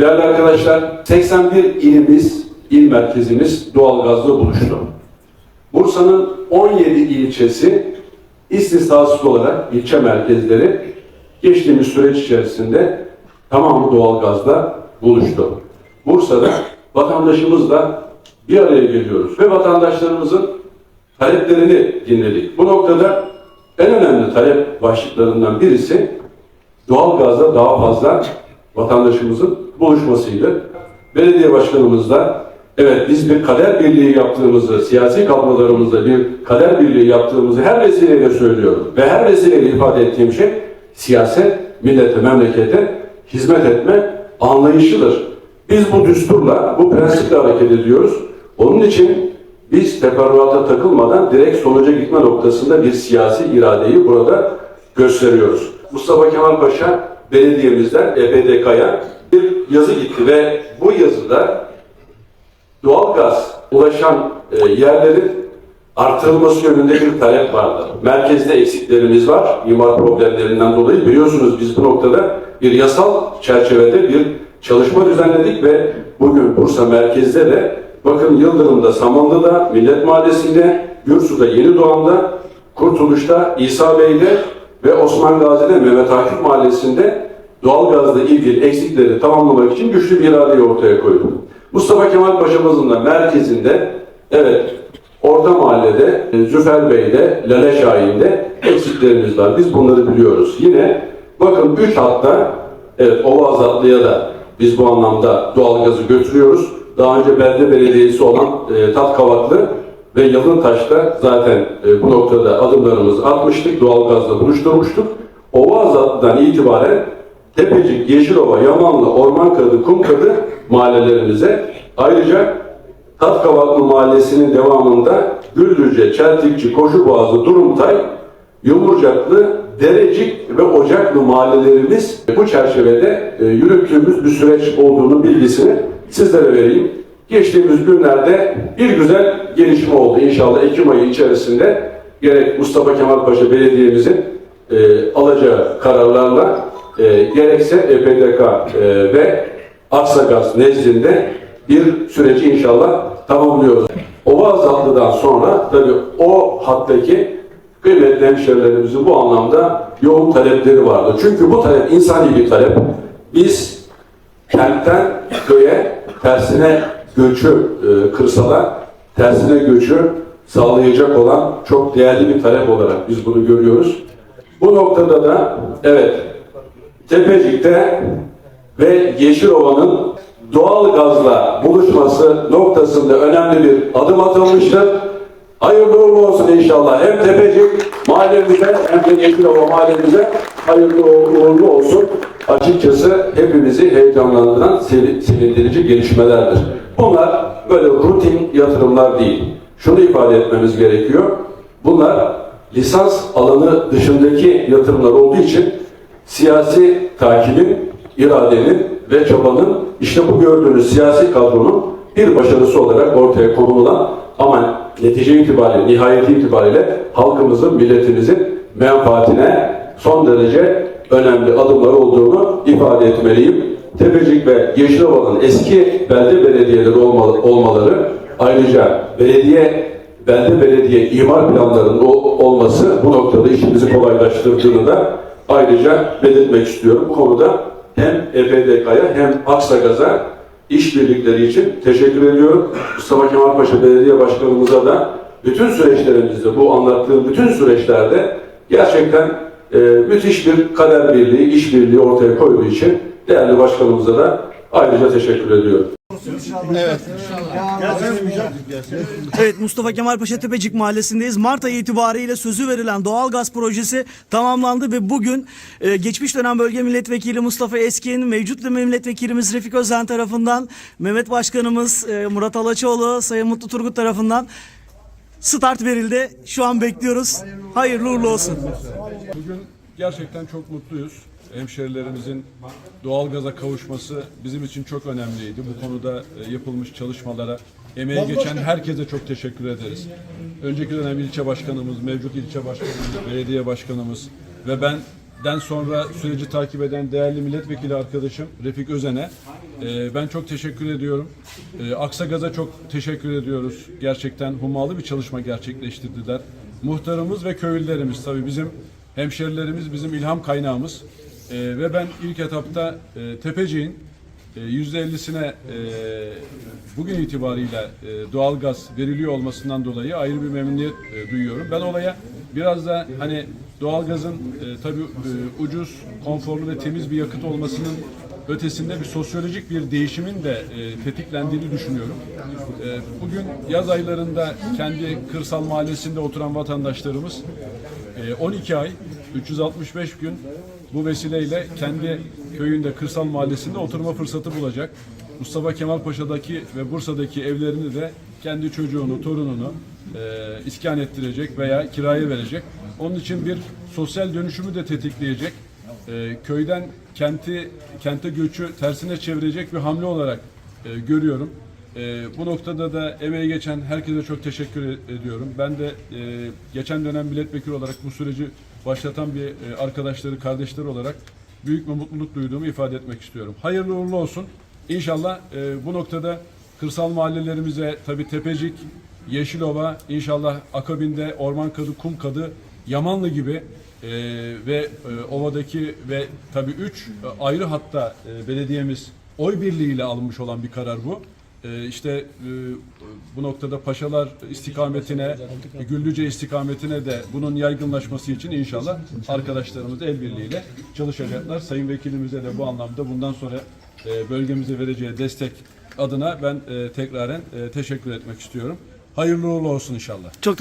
Değerli arkadaşlar, 81 ilimiz, il merkezimiz doğalgazla buluştu. Bursa'nın 17 ilçesi istisnasız olarak ilçe merkezleri geçtiğimiz süreç içerisinde tamamı doğalgazla buluştu. Bursa'da vatandaşımızla bir araya geliyoruz ve vatandaşlarımızın taleplerini dinledik. Bu noktada en önemli talep başlıklarından birisi doğalgazla daha fazla vatandaşımızın buluşmasıydı. Belediye başkanımız da evet biz bir kader birliği yaptığımızı, siyasi kadrolarımızda bir kader birliği yaptığımızı her vesileyle söylüyorum. Ve her vesileyle ifade ettiğim şey siyaset, millete, memlekete hizmet etme anlayışıdır. Biz bu düsturla, bu prensiple hareket ediyoruz. Onun için biz teferruata takılmadan direkt sonuca gitme noktasında bir siyasi iradeyi burada gösteriyoruz. Mustafa Kemal Paşa belediyemizden EPDK'ya bir yazı gitti ve bu yazıda doğalgaz ulaşan e, yerlerin artırılması yönünde bir talep vardı. Merkezde eksiklerimiz var. imar problemlerinden dolayı biliyorsunuz biz bu noktada bir yasal çerçevede bir çalışma düzenledik ve bugün Bursa merkezde de bakın Yıldırım'da, Samanlı'da, Millet Mahallesi'nde, Gürsu'da, Yenidoğan'da, Kurtuluş'ta, İsa Bey'de ve Osman Gazi'de Mehmet Akif Mahallesi'nde doğalgazla ilgili eksikleri tamamlamak için güçlü bir iradeyi ortaya koydu. Mustafa Kemal Paşa'mızın da merkezinde evet Orta Mahalle'de, e, Züfer Bey'de, Lale Şahin'de eksiklerimiz var. Biz bunları biliyoruz. Yine bakın üç hatta evet Ova Azatlı'ya da biz bu anlamda doğalgazı götürüyoruz. Daha önce belde belediyesi olan e, Tatkavaklı ve Yalıntaş'ta zaten e, bu noktada adımlarımızı atmıştık. Doğalgazla buluşturmuştuk. Ova Azatlı'dan itibaren Tepecik, Yeşilova, Yamanlı, Ormankadı, Kumkadı mahallelerimize ayrıca Tatkavaklı Mahallesi'nin devamında Güllüce, Çeltikçi, Koşuboğazı, Durumtay, Yumurcaklı, Derecik ve Ocaklı mahallelerimiz bu çerçevede e, yürüttüğümüz bir süreç olduğunu bilgisini sizlere vereyim. Geçtiğimiz günlerde bir güzel gelişme oldu. İnşallah Ekim ayı içerisinde gerek Mustafa Kemal Paşa Belediye'mizin e, alacağı kararlarla e, gerekse EPDK e, ve Aksagaz nezdinde bir süreci inşallah tamamlıyoruz. Ova Azatlı'dan sonra tabii o hattaki kıymetli hemşerilerimizin bu anlamda yoğun talepleri vardı. Çünkü bu talep insani bir talep. Biz kentten köye tersine göçü e, kırsala tersine göçü sağlayacak olan çok değerli bir talep olarak biz bunu görüyoruz. Bu noktada da evet Tepecik'te ve Yeşilova'nın doğal gazla buluşması noktasında önemli bir adım atılmıştır. Hayırlı uğurlu olsun inşallah. Hem Tepecik mahallemize hem de Yeşilova mahallemize hayırlı uğurlu olsun. Açıkçası hepimizi heyecanlandıran sevin- sevindirici gelişmelerdir. Bunlar böyle rutin yatırımlar değil. Şunu ifade etmemiz gerekiyor. Bunlar lisans alanı dışındaki yatırımlar olduğu için siyasi takibin, iradenin ve çabanın işte bu gördüğünüz siyasi kadronun bir başarısı olarak ortaya konulan ama netice itibariyle, nihayeti itibariyle halkımızın, milletimizin menfaatine son derece önemli adımlar olduğunu ifade etmeliyim. Tepecik ve Yeşilova'nın eski belde belediyeleri olma- olmaları ayrıca belediye belde belediye imar planlarının olması bu noktada işimizi kolaylaştırdığını da ayrıca belirtmek istiyorum. Bu konuda hem EPDK'ya hem Aksagaz'a işbirlikleri için teşekkür ediyorum. Mustafa Kemal Paşa Belediye Başkanımıza da bütün süreçlerimizde, bu anlattığım bütün süreçlerde gerçekten e, müthiş bir kader birliği, işbirliği ortaya koyduğu için değerli başkanımıza da ayrıca teşekkür ediyorum. Evet. Evet Mustafa Kemal Paşa Tepecik Mahallesi'ndeyiz. Mart ayı itibariyle sözü verilen doğalgaz projesi tamamlandı ve bugün e, geçmiş dönem bölge milletvekili Mustafa Eskin, mevcut dönem milletvekilimiz Refik Özen tarafından, Mehmet Başkanımız e, Murat Alaçoğlu, Sayın Mutlu Turgut tarafından start verildi. Şu an bekliyoruz. Hayırlı uğurlu olsun. Bugün gerçekten çok mutluyuz. Hemşerilerimizin doğalgaza kavuşması bizim için çok önemliydi. Bu konuda e, yapılmış çalışmalara, emeği geçen herkese çok teşekkür ederiz. Önceki dönem ilçe başkanımız, mevcut ilçe başkanımız, belediye başkanımız ve ben den sonra süreci takip eden değerli milletvekili arkadaşım Refik Özen'e e, ben çok teşekkür ediyorum. E, Aksagaz'a çok teşekkür ediyoruz. Gerçekten hummalı bir çalışma gerçekleştirdiler. Muhtarımız ve köylülerimiz tabii bizim hemşerilerimiz, bizim ilham kaynağımız. E, ve ben ilk etapta e, Tepecik'in e, %50'sine e, bugün itibariyle e, doğalgaz veriliyor olmasından dolayı ayrı bir memnuniyet e, duyuyorum. Ben olaya biraz da hani doğalgazın e, tabii e, ucuz, konforlu ve temiz bir yakıt olmasının ötesinde bir sosyolojik bir değişimin de e, tetiklendiğini düşünüyorum. E, bugün yaz aylarında kendi kırsal mahallesinde oturan vatandaşlarımız e, 12 ay 365 gün bu vesileyle kendi köyünde, kırsal mahallesinde oturma fırsatı bulacak. Mustafa Kemal Paşa'daki ve Bursa'daki evlerini de kendi çocuğunu, torununu e, iskan ettirecek veya kiraya verecek. Onun için bir sosyal dönüşümü de tetikleyecek. E, köyden kenti kente göçü tersine çevirecek bir hamle olarak e, görüyorum. E, bu noktada da emeği geçen herkese çok teşekkür ediyorum. Ben de e, geçen dönem milletvekili olarak bu süreci başlatan bir e, arkadaşları, kardeşleri olarak büyük bir mutluluk duyduğumu ifade etmek istiyorum. Hayırlı uğurlu olsun. İnşallah e, bu noktada kırsal mahallelerimize tabii Tepecik, Yeşilova, inşallah akabinde Orman Kadı, Kum Kadı, Yamanlı gibi e, ve ovadaki ve tabii üç ayrı hatta belediyemiz oy birliğiyle alınmış olan bir karar bu. E, işte e, bu noktada Paşalar istikametine, Güllüce istikametine de bunun yaygınlaşması için inşallah arkadaşlarımız el birliğiyle çalışacaklar. Sayın Vekilimize de bu anlamda bundan sonra e, bölgemize vereceği destek adına ben e, tekraren teşekkür etmek istiyorum. Hayırlı uğurlu olsun inşallah. Çok